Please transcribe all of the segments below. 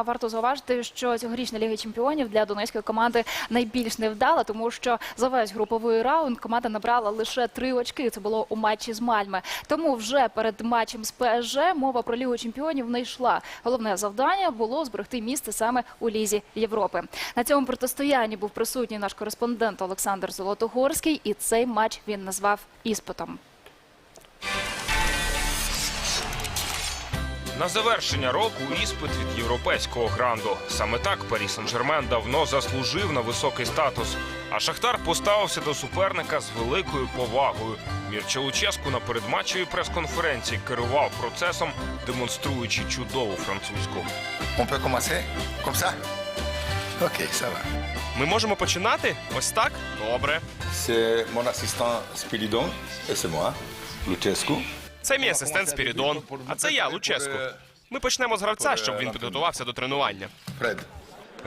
Варто зауважити, що цьогорічна Ліга чемпіонів для донецької команди найбільш невдала, тому що за весь груповий раунд команда набрала лише три очки. Це було у матчі з Мальми. Тому вже перед матчем з ПСЖ мова про Лігу чемпіонів не йшла. Головне завдання було зберегти місце саме у Лізі Європи. На цьому протистоянні був присутній наш кореспондент Олександр Золотогорський, і цей матч він назвав іспитом. На завершення року іспит від європейського гранду. Саме так Парі Сен-Жермен давно заслужив на високий статус. А Шахтар поставився до суперника з великою повагою. Мірча Луческу на передматчевій прес-конференції керував процесом, демонструючи чудову французьку. Ми можемо починати? Ось так? Добре. Assistant Spiridon et c'est moi, Luchescu. Це мій асистент Спірідон, а це я, Луческу. Ми почнемо з гравця, щоб він підготувався до тренування. Fred.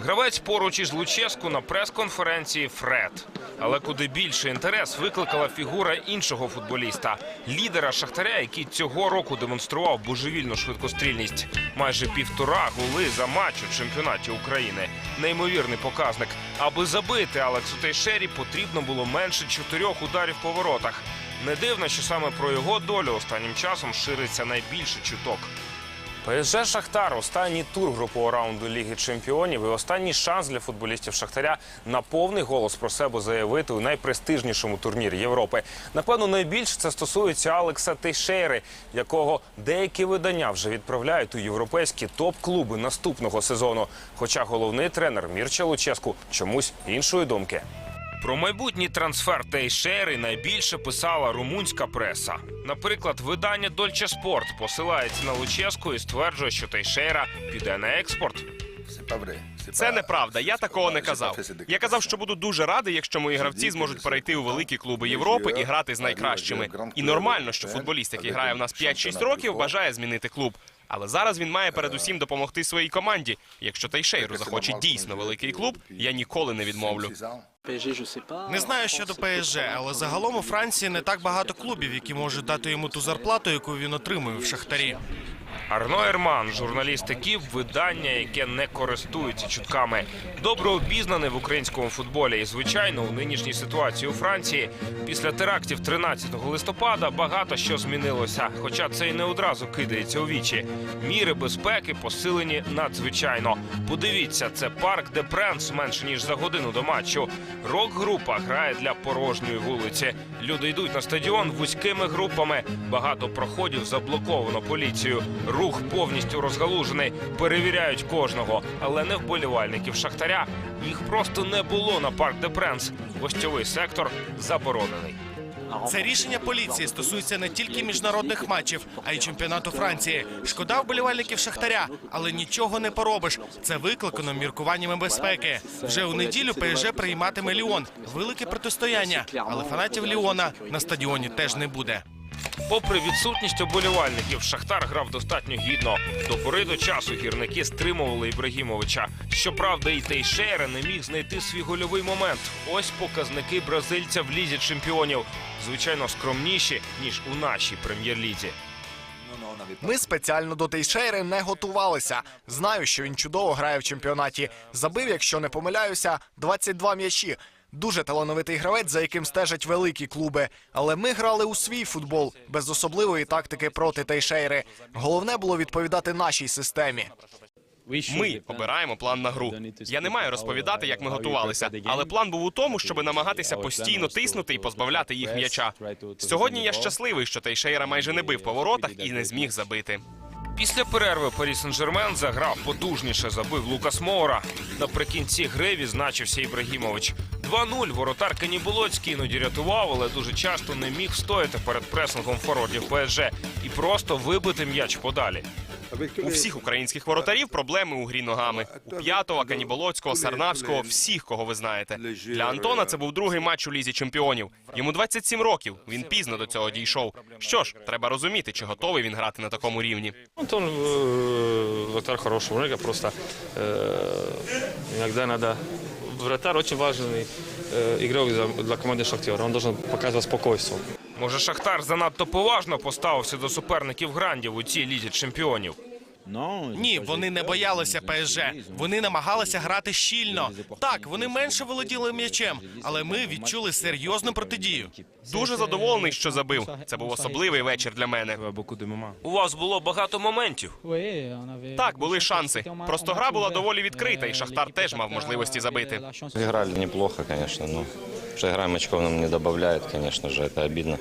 Гравець поруч із Луческу на прес-конференції Фред. Але куди більше інтерес викликала фігура іншого футболіста, лідера Шахтаря, який цього року демонстрував божевільну швидкострільність. Майже півтора голи за матч у чемпіонаті України. Неймовірний показник. Аби забити Алексу Тейшері потрібно було менше чотирьох ударів по воротах. Не дивно, що саме про його долю останнім часом шириться найбільше чуток. ПСЖ Шахтар останній тур групового раунду Ліги Чемпіонів і останній шанс для футболістів Шахтаря на повний голос про себе заявити у найпрестижнішому турнірі Європи. Напевно, найбільше це стосується Алекса Тейшейри, якого деякі видання вже відправляють у європейські топ-клуби наступного сезону. Хоча головний тренер Мірча Луческу чомусь іншої думки. Про майбутній трансфер Тейшери найбільше писала румунська преса. Наприклад, видання Дольче Спорт посилається на Луческу і стверджує, що Тейшера піде на експорт. Це неправда. Я такого не казав. Я казав, що буду дуже радий, якщо мої гравці зможуть перейти у великі клуби Європи і грати з найкращими. І нормально, що футболіст, який грає в нас 5-6 років, бажає змінити клуб. Але зараз він має передусім допомогти своїй команді. Якщо Тайшейру захоче дійсно великий клуб, я ніколи не відмовлю. Не знаю щодо ПСЖ, але загалом у Франції не так багато клубів, які можуть дати йому ту зарплату, яку він отримує в Шахтарі. Арно Ерман, журналіст екіп, видання, яке не користується чутками. Добре обізнаний в українському футболі. І, звичайно, у нинішній ситуації у Франції після терактів 13 листопада багато що змінилося. Хоча це й не одразу кидається у вічі. Міри безпеки посилені надзвичайно. Подивіться, це парк де Пренс менше ніж за годину до матчу. Рок-група грає для порожньої вулиці. Люди йдуть на стадіон вузькими групами. Багато проходів заблоковано поліцією. Рух повністю розгалужений. Перевіряють кожного, але не вболівальників Шахтаря. Їх просто не було на парк де Пренс. Гостьовий сектор заборонений. Це рішення поліції стосується не тільки міжнародних матчів, а й чемпіонату Франції. Шкода вболівальників Шахтаря, але нічого не поробиш. Це викликано міркуваннями безпеки. Вже у неділю ПСЖ прийматиме Ліон. Велике протистояння, але фанатів Ліона на стадіоні теж не буде. Попри відсутність оболівальників, Шахтар грав достатньо гідно. До пори до часу гірники стримували Ібрагімовича. Щоправда, і Тейшера не міг знайти свій гольовий момент. Ось показники бразильця в лізі чемпіонів. Звичайно, скромніші ніж у нашій прем'єр-лізі. Ми спеціально до Тейшейри не готувалися. Знаю, що він чудово грає в чемпіонаті. Забив, якщо не помиляюся, 22 м'ячі. Дуже талановитий гравець, за яким стежать великі клуби. Але ми грали у свій футбол без особливої тактики проти Тейшейри. Головне було відповідати нашій системі. Ми обираємо план на гру. Я не маю розповідати, як ми готувалися, але план був у тому, щоб намагатися постійно тиснути і позбавляти їх м'яча. Сьогодні я щасливий, що Тейшейра майже не бив по воротах і не зміг забити. Після перерви Парі Сен-Жермен заграв потужніше, забив Лукас Моура. Наприкінці гри відзначився Ібрагімович. 2-0 воротар Каніболоцький іноді рятував, але дуже часто не міг стояти перед пресингом форвардів ПСЖ і просто вибити м'яч подалі. У всіх українських воротарів проблеми у грі ногами. У п'ятого, Каніболоцького, Сарнавського, всіх, кого ви знаєте. Для Антона це був другий матч у лізі чемпіонів. Йому 27 років. Він пізно до цього дійшов. Що ж, треба розуміти, чи готовий він грати на такому рівні. Антон э, вратарь хорошего рынка, просто э, иногда надо... Вратарь очень важный э, игрок для, для команды Шахтера. Он должен показывать спокойствие. Може, Шахтар занадто поважно поставився до суперників грандів у цій лізі чемпіонів. Ні, вони не боялися ПСЖ. Вони намагалися грати щільно. Так, вони менше володіли м'ячем, але ми відчули серйозну протидію. Дуже задоволений, що забив. Це був особливий вечір для мене. У вас було багато моментів. Так, були шанси. Просто гра була доволі відкрита, і Шахтар теж мав можливості забити. Играли неплохо, конечно, но что играем очков нам не добавляет, конечно же, это обидно.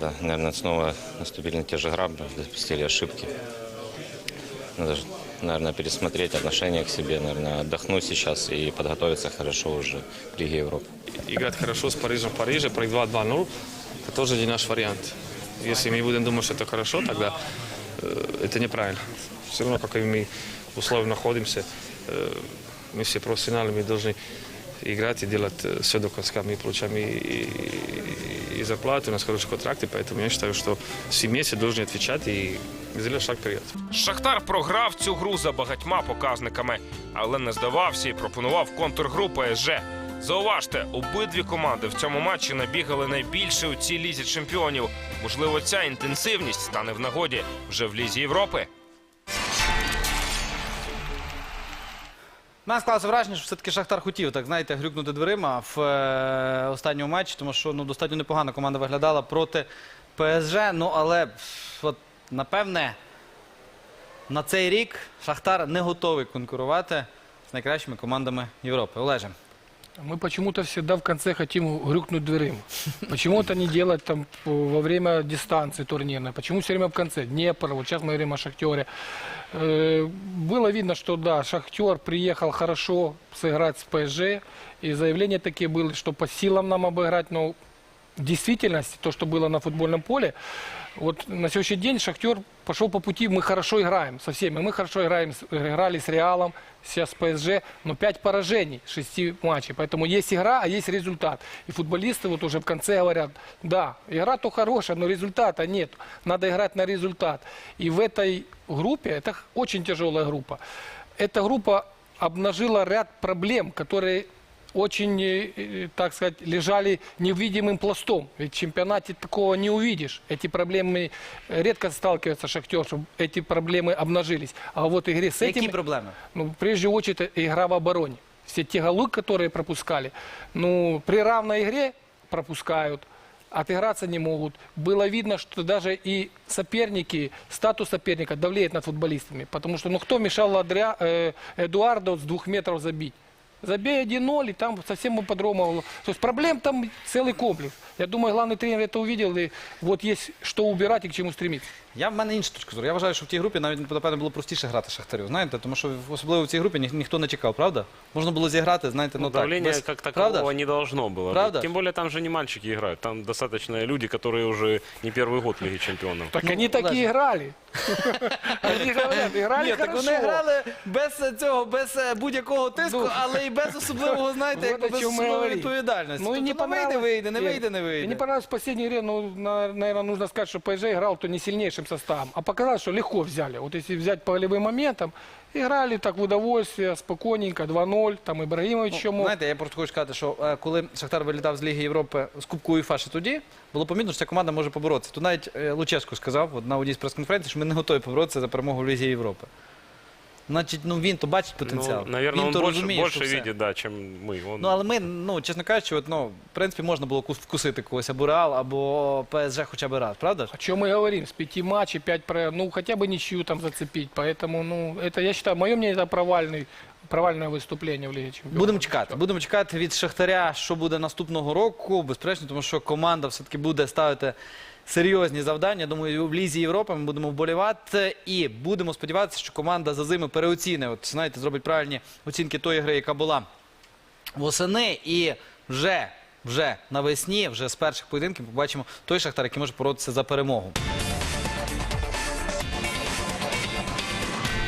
Да, наверное, снова наступили на те же грабли, допустили ошибки. Надо, наверное, пересмотреть отношение к себе, наверное, отдохнуть сейчас и подготовиться хорошо уже к Лиге Европы. Играть хорошо с Парижем в Париже, проиграть 2-0, это тоже не наш вариант. Если мы будем думать, что это хорошо, тогда э, это неправильно. Все равно, как и мы условия находимся, э, мы все профессионалы, мы должны играть и делать э, все до конца. Мы получаем и, и, и зарплату, у нас хорошие контракты, поэтому я считаю, что все вместе должны отвечать и сделать шаг вперед. Шахтар програв цю гру за багатьма показниками, але не здавався і пропонував контргру ПСЖ. Зауважте, обидві команди в цьому матчі набігали найбільше у цій лізі чемпіонів. Можливо, ця інтенсивність стане в нагоді вже в лізі Європи. Мене склалося враження, що все-таки Шахтар хотів, так знаєте, грюкнути дверима в е, останньому матчі, тому що ну, достатньо непогано команда виглядала проти ПСЖ. Ну, але от, напевне, на цей рік Шахтар не готовий конкурувати з найкращими командами Європи. Олеже. Мы почему-то всегда в конце хотим грюкнуть дверым. Почему это не делать там по- во время дистанции турнирной? Почему все время в конце? Днепр, вот сейчас мы говорим о Шахтере. Э, Было видно, что да, Шахтер приехал хорошо сыграть с ПСЖ. И заявления такие были, что по силам нам обыграть, но в действительности, то, что было на футбольном поле, вот на сегодняшний день Шахтер пошел по пути, мы хорошо играем со всеми. Мы хорошо играем, с- играли с Реалом, сейчас с ПСЖ, но 5 поражений, 6 матчей. Поэтому есть игра, а есть результат. И футболисты вот уже в конце говорят, да, игра то хорошая, но результата нет. Надо играть на результат. И в этой группе, это очень тяжелая группа, эта группа обнажила ряд проблем, которые очень, э, э, так сказать, лежали невидимым пластом. Ведь в чемпионате такого не увидишь. Эти проблемы э, редко сталкивается Шахтер, чтобы эти проблемы обнажились. А вот в игре с Які этим, проблеми? ну, прежде очередь, это игра в обороне. Все те голы, которые пропускали, ну, при равной игре пропускают, отыграться не могут. Было видно, что даже и соперники, статус соперника давлеет над футболистами. Потому что, ну, кто мешал Адря, э, Эдуарду с двух метров забить? Забей 1-0, и там совсем по-другому. То есть проблем там целый комплекс. Я думаю, главный тренер это увидел, и вот есть что убирать и к чему стремиться. Я в мене інша точка зору. Я вважаю, що в тій групі навіть напевно було простіше грати Шахтарю. Знаєте, тому що особливо в цій групі ні, ніхто не чекав, правда? Можна було зіграти, знаєте, ну, Ну, так. давления без- как такового правда? не должно было. Правда? быть. Тем более там же не мальчики играют, там достаточно люди, которые уже не первый год в Лиге Чемпионов. Так Ну, они так Леша. и играли. Они говорят, играли Ні, так хорошо. вони грали без цього, без е, будь-якого тиску, Ну, але і без особливого, знаєте, вот без особливої відповідальності. Ну и не Тобто, ну, вийде, понравилось. вийде, не вийде, не И не вийде. понравилось в последней игре, ну, наверное, нужно сказать, что ПСЖ играл то не сильнейшим составом, а показалось, что легко взяли. Вот если взять по голевым моментам, играли так в удовольствие, спокійненько, 2-0, там Ибрагимович Ну, чому. знаєте, я просто хочу сказати, що е, коли Шахтар вилітав з Ліги Європи з Кубку УЄФА ще тоді, було помітно, що ця команда може поборотися. Тут навіть е, Луческо сказав от на одній з прес-конференцій, що ми не готові поборотися за перемогу в Лізі Європи Значить, ну він то бачить потенціал. Ну, наверное, він он то больше, розуміє, больше що все. видит, да, чем мы. Он... Ну, але ми, ну, чесно кажучи, от, ну, в принципі, можна було кус- вкусити когось або Реал, або ПСЖ хоча б раз, правда ж? О чем мы говорим? С пяти матчей, пять про... Ну, хотя бы ничью там зацепить. Поэтому, ну, это, я считаю, мое мнение, это провальный, провальное выступление в Лиге Чемпионов. Будемо чекати. Будемо чекати від Шахтаря, що буде наступного року. Безперечно, тому що команда все-таки буде ставити серйозні завдання. Думаю, в Лізі Європи ми будемо вболівати і будемо сподіватися, що команда за зими переоціне. От знаєте, зробить правильні оцінки тої гри, яка була восени, і вже. Вже навесні, вже з перших поєдинків побачимо той шахтар, який може боротися за перемогу.